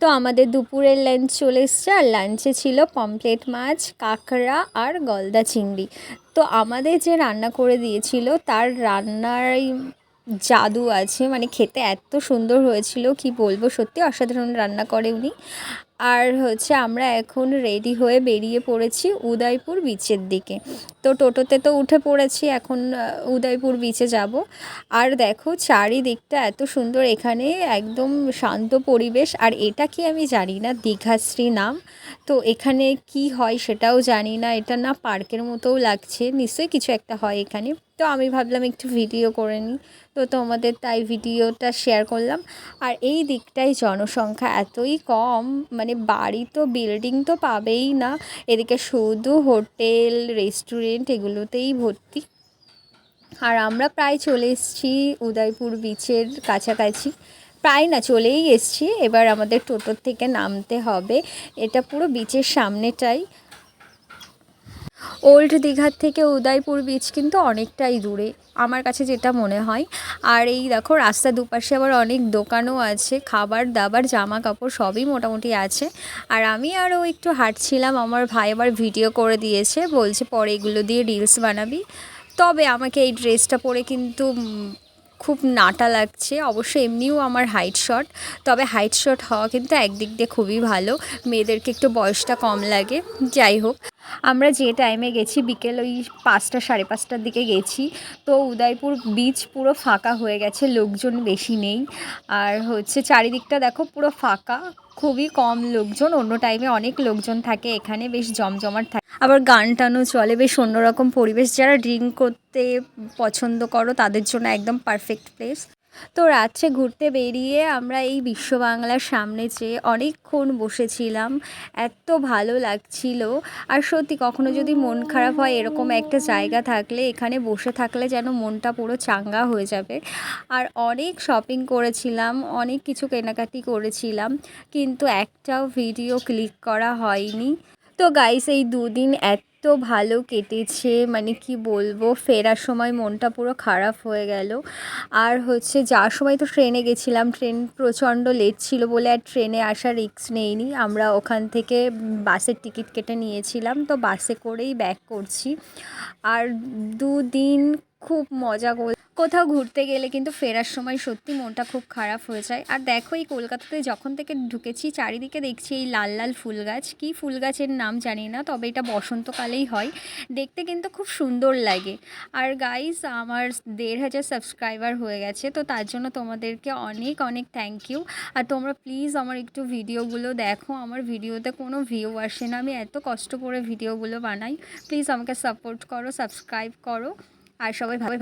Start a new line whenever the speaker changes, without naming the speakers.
তো আমাদের দুপুরের লাঞ্চ চলে এসছে, আর লাঞ্চে ছিল পমপ্লেট মাছ, কাঁকড়া আর গলদা চিংড়ি। তো আমাদের যে রান্না করে দিয়েছিল, তার রান্নার জাদু আছে। মানে খেতে এত সুন্দর হয়েছিল, কি বলব সত্যি অসাধারণ রান্না করে উনি। আর হচ্ছে আমরা এখন রেডি হয়ে বেরিয়ে পড়েছি উদয়পুর বিচের দিকে। তো টোটোতে তো উঠে পড়েছি, এখন উদয়পুর বিচে যাব। আর দেখো চারিদিকটা এত সুন্দর, এখানে একদম শান্ত পরিবেশ। আর এটা কি আমি জানি না দীঘাশ্রী নাম? তো এখানে কি হয় সেটাও জানি না, এটা না পার্কের মতোও লাগছে, নিশ্চয়ই কিছু একটা হয় এখানে। তো আমি ভাবলাম একটু ভিডিও করে নিই। তো তোমাদের তাই ভিডিওটা শেয়ার করলাম। আর এই দিকটায় জনসংখ্যা এতই কম মানে বাড়ি তো বিল্ডিং তো পাবেই না। এদিকে শুধু হোটেল রেস্টুরেন্ট এগুলোতেই ভর্তি। আর আমরা প্রায় চলে এসেছি উদয়পুর বিচের কাছাকাছি। প্রায় না, চলেই এসেছি। এবার আমাদের টোটোর থেকে নামতে হবে। এটা পুরো বিচের সামনেটাই। ওল্ড দীঘার থেকে উদয়পুর বিচ কিন্তু অনেকটাই দূরে। আমার কাছে যেটা মনে হয়। আর এই দেখো রাস্তা দুপাশে আবার অনেক দোকানও আছে, খাবার দাবার জামা কাপড় সবই মোটামুটি আছে। আর আমি আরও একটু হাঁটছিলাম, আমার ভাই আবার ভিডিও করে দিয়েছে, বলছে পরে এগুলো দিয়ে রিলস বানাবি। তবে আমাকে এই ড্রেসটা পরে কিন্তু খুব নাটা লাগছে, অবশ্য এমনিও আমার হাইট শট তবে হাইট শট হওয়া কিন্তু একদিক দিয়ে খুবই ভালো। মেয়েদেরকে একটু বয়সটা কম লাগে, যাই হোক। আমরা যে টাইমে গেছি, বিকেল ওই পাঁচটা, সাড়ে পাঁচটার দিকে গেছি, তো উদয়পুর বিচ পুরো ফাঁকা হয়ে গেছে, লোকজন বেশি নেই। আর হচ্ছে চারিদিকটা দেখো পুরো ফাঁকা, খুবই কম লোকজন, অন্য টাইমে অনেক লোকজন থাকে, এখানে বেশ জমজমাট থাকে। আবার গান টানও চলে, বেশ অন্যরকম পরিবেশ। যারা ড্রিঙ্ক করতে পছন্দ করো, তাদের জন্য একদম পারফেক্ট প্লেস তো রাত্রে ঘুরতে বেরিয়ে আমরা এই বিশ্ব বাংলার সামনে চেয়ে অনেকক্ষণ বসেছিলাম। এত ভালো লাগছিল। আর সত্যি কখনো যদি মন খারাপ হয়, এরকম একটা জায়গা থাকলে, এখানে বসে থাকলে যেন মনটা পুরো চাঙ্গা হয়ে যাবে। আর অনেক শপিং করেছিলাম, অনেক কিছু কেনাকাটি করেছিলাম, কিন্তু একটাও ভিডিও ক্লিক করা হয়নি। তো গাইস এই দুদিন এত ভালো কেটেছে মানে কি বলব, ফেরার সময় মনটা পুরো খারাপ হয়ে গেল। আর হচ্ছে যাওয়ার সময় তো ট্রেনে গেছিলাম ট্রেন প্রচণ্ড লেট ছিল বলে আর ট্রেনে আসার রিস্ক নেইনি। আমরা ওখান থেকে বাসের টিকিট কেটে নিয়েছিলাম, তো বাসে করেই ব্যাক করছি। আর দুদিন খুব মজা কর, কোথাও ঘুরতে গেলে কিন্তু ফেরার সময় সত্যি মনটা খুব খারাপ হয়ে যায়। আর দেখো এই কলকাতাতে যখন থেকে ঢুকেছি, চারিদিকে দেখছি এই লাল লাল ফুল গাছ। কী ফুল গাছের নাম জানি না, তবে এটা বসন্তকালেই হয়। দেখতে কিন্তু খুব সুন্দর লাগে। আর গাইস আমার দেড় হাজার সাবস্ক্রাইবার হয়ে গেছে, তো তার জন্য তোমাদেরকে অনেক অনেক থ্যাংক ইউ আর তোমরা প্লিজ আমার একটু ভিডিওগুলো দেখো। আমার ভিডিওতে কোনো ভিউ আসে না। আমি এত কষ্ট করে ভিডিওগুলো বানাই। প্লিজ আমাকে সাপোর্ট করো সাবস্ক্রাইব করো। আর সবাই ভাবে